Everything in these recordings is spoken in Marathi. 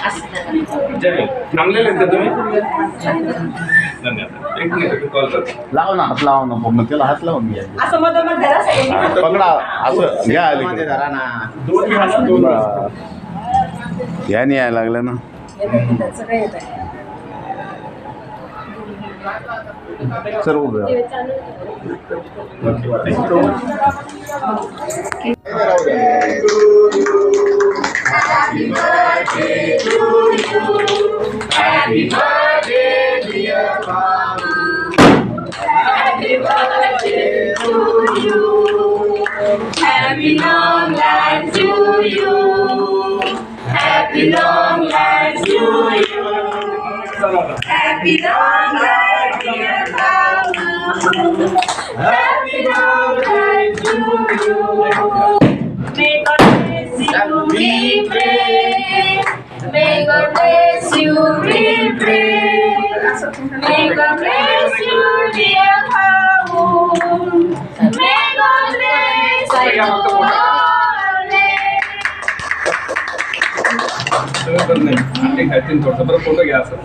जय हिंद. थांबलेले आहेत का तुम्ही? धन्यवाद. एक मिनिट कॉल करतो लाव ना हात लावा ना पूर्ण त्याला हात लावून घ्या. असं मधोमध धरा सगळ्यांनी. पकडा असं घ्या अलीकडे. बरं. याने यायला लागलं ना. सर्व Happy birthday to you. Happy birthday, dear Babu. Happy birthday to you. Happy long life to you. Happy long life to you. Happy long life, dear Babu. Happy long life to you. May God bless you. May God bless you, we pray. May God bless you, dear home. May God bless you, photo घ्या असं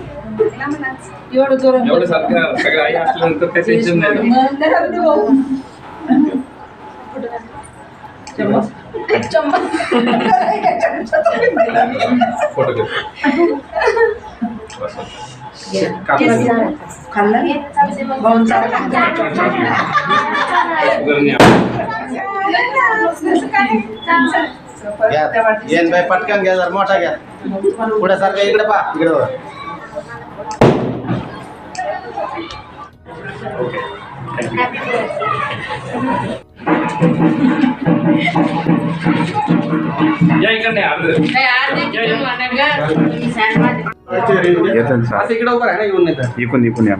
एवढं जोरात एवढं सारखं सगळं आई असल्यानंतर काही टेन्शन नाही येन बाई पटकन घ्या जर मोठा घ्या पुढे सारखं इकडे पा इकडे बघा. या इकडे आलं येतं ना असं इकडे उभं राहा ना येऊन नाही तर साहेब. इकून इकून या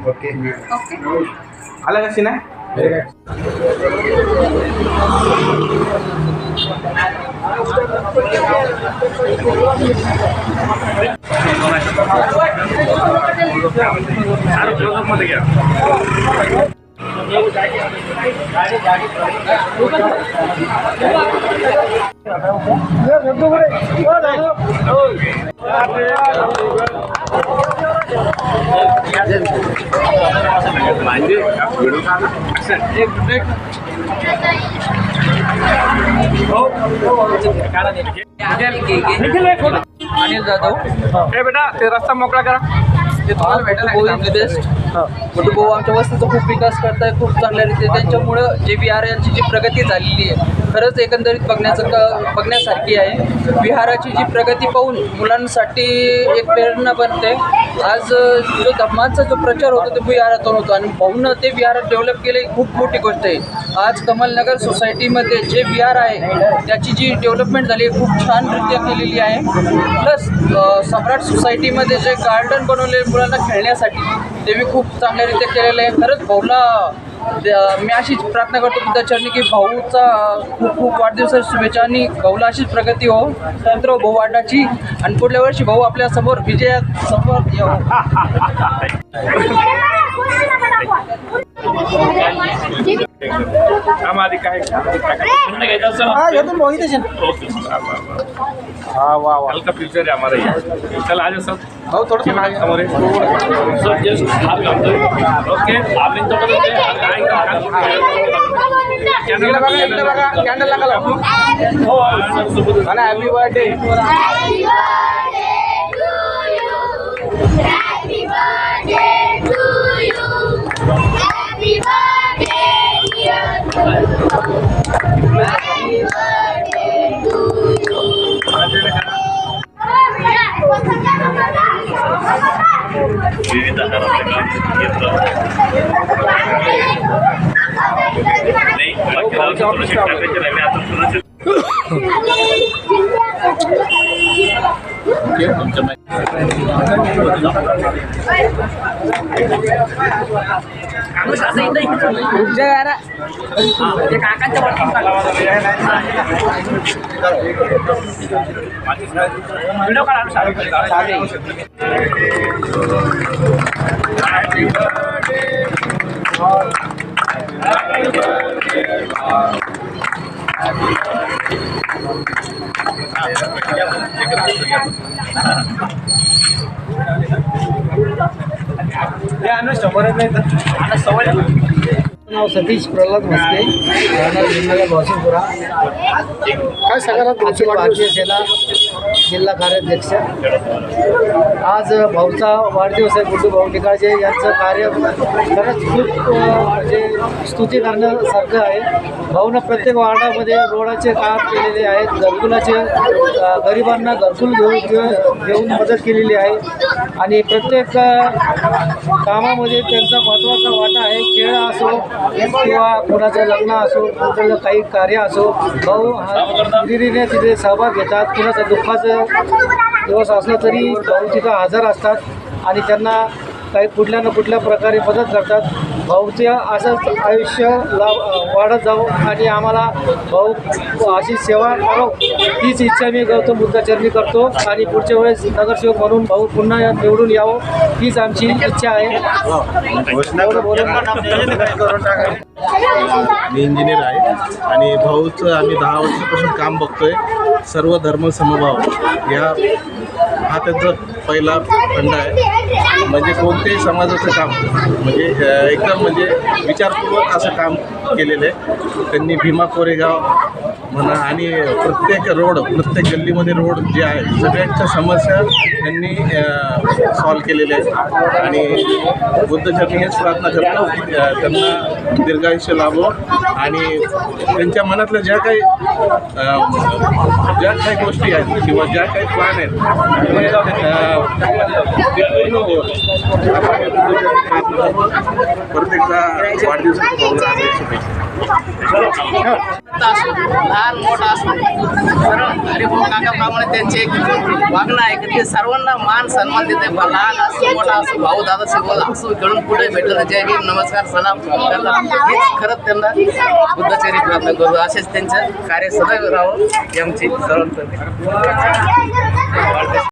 आलं कशी नाही सारं close-up मध्ये घ्या म्हणजे व्हिडिओ अनिल जाधव। बेटा ते रस्ता मोकळा करा. भेटायला बेस्ट मोठू भाऊ आमच्या वस्तीचा खूप विकास करताय खूप चांगल्या रीती त्यांच्यामुळं जे यांची जी प्रगती झालेली आहे खरंच एकंदरीत बघण्याचं क बघण्यासारखी आहे. विहाराची जी प्रगती पाहून मुलांसाठी एक प्रेरणा बनते. आज जो धम्माचा जो प्रचार होतो ते विहारातून होतो. आणि भाऊनं ते विहार डेव्हलप केले ही खूप मोठी गोष्ट आहे. आज कमलनगर सोसायटीमध्ये जे विहार आहे त्याची जी डेव्हलपमेंट झाली आहे खूप छानरित्या केलेली आहे. प्लस सम्राट सोसायटीमध्ये जे गार्डन बनवले मुलांना खेळण्यासाठी ते मी खूप चांगल्यारीत्या केलेलं आहे. खरंच भाऊला मी अशीच प्रार्थना करतो की त्याच्यानी की भाऊचा खूप खूप वाढदिवसाची शुभेच्छा आणि भाऊला अशीच प्रगती हो. त्यानंतर भाऊ वाटाची आणि पुढल्या वर्षी भाऊ आपल्यासमोर विजयात समोर यावं आम आधी काय पूर्ण घ्यायचं ओके हा वा वा. हल्का फ्युचर आहे हमारा ये चल आ जाओ सब भाऊ थोडं समोर आहे. सब जस्ट हात घालतोय. ओके आम्ही तो करतोय. हात- हात- हात- हात- इकडे बघा इकडे बघा. कॅन्डल लागा लावू. हो, happy birthday Vivida harapan kita. Oke, नाव सतीश प्रल्हाद मस्के राहणार जिल्ह्याला भावसिंगपुरा काय अखिल भारतीय सेना जिल्हा कार्याध्यक्ष. आज भाऊचा वाढदिवस आहे गुड्डू भाऊ निकाळजे यांचं कार्य खरंच खूप म्हणजे स्तुती करण्यासारखं आहे. भाऊनं प्रत्येक वार्डामध्ये रोडाचे काम केलेले आहेत घरकुलाचे गरिबांना घरकुल घेऊन घेऊन घेऊन मदत केलेली आहे. आणि प्रत्येक कामामध्ये त्यांचा महत्त्वाचा वाटा आहे खेळ असो किंवा कोणाचं लग्न असो कोणाचं काही कार्य असो भाऊ हा तिथे सहभाग घेतात कुणाचं दुःखाचं दिवस असला तरी भाऊ तिथं हजर असतात आणि त्यांना काही कुठल्या ना कुठल्या प्रकारे मदत करतात. भाऊचे असंच आयुष्य लाभ वाढत जावं आणि आम्हाला भाऊ अशी सेवा करावं हीच इच्छा मी गौतम बुद्धाचरणी करतो. आणि पुढच्या वेळेस नगरसेवक म्हणून भाऊ पुन्हा निवडून यावं हीच आमची इच्छा आहे. मी इंजिनियर आहे आणि भाऊचं आम्ही दहा वर्षापासून काम बघतोय. सर्व धर्म समभाव. या हा त्यांचा पहिला फंड आहे. म्हणजे कोणत्याही समाजाचं काम म्हणजे एकदम म्हणजे विचारपूर्वक असं काम केलेलं आहे. त्यांनी भीमा कोरेगाव म्हणा आणि प्रत्येक रोड प्रत्येक गल्लीमध्ये रोड जे आहे सगळ्यांच्या समस्या त्यांनी सॉल्व केलेल्या आहेत. आणि बुद्धचरणी हेच प्रार्थना करतो की त्यांना दीर्घायुष्य लाभो आणि त्यांच्या मनातल्या ज्या काही ज्या काही गोष्टी आहेत किंवा ज्या काही प्लॅन आहेत ते, पूर्ण वाढदिवसाच्या भावना हार्दिक शुभेच्छा असो लहान मोठा असो सरळ हरिभाऊ काकाप्रमाणे त्यांचे एक वागणं आहे की ते सर्वांना मान सन्मान देते ब- लहान असो मोठा असो भाऊ दादा शिकवला असो खेळून पुढे भेटलं. जय भीम नमस्कार सलाम. करतात हेच खरंच त्यांना बुद्धचरी प्रार्थना करतो असेच त्यांचं कार्य सदैव राहावं ही आमची सर्वांचं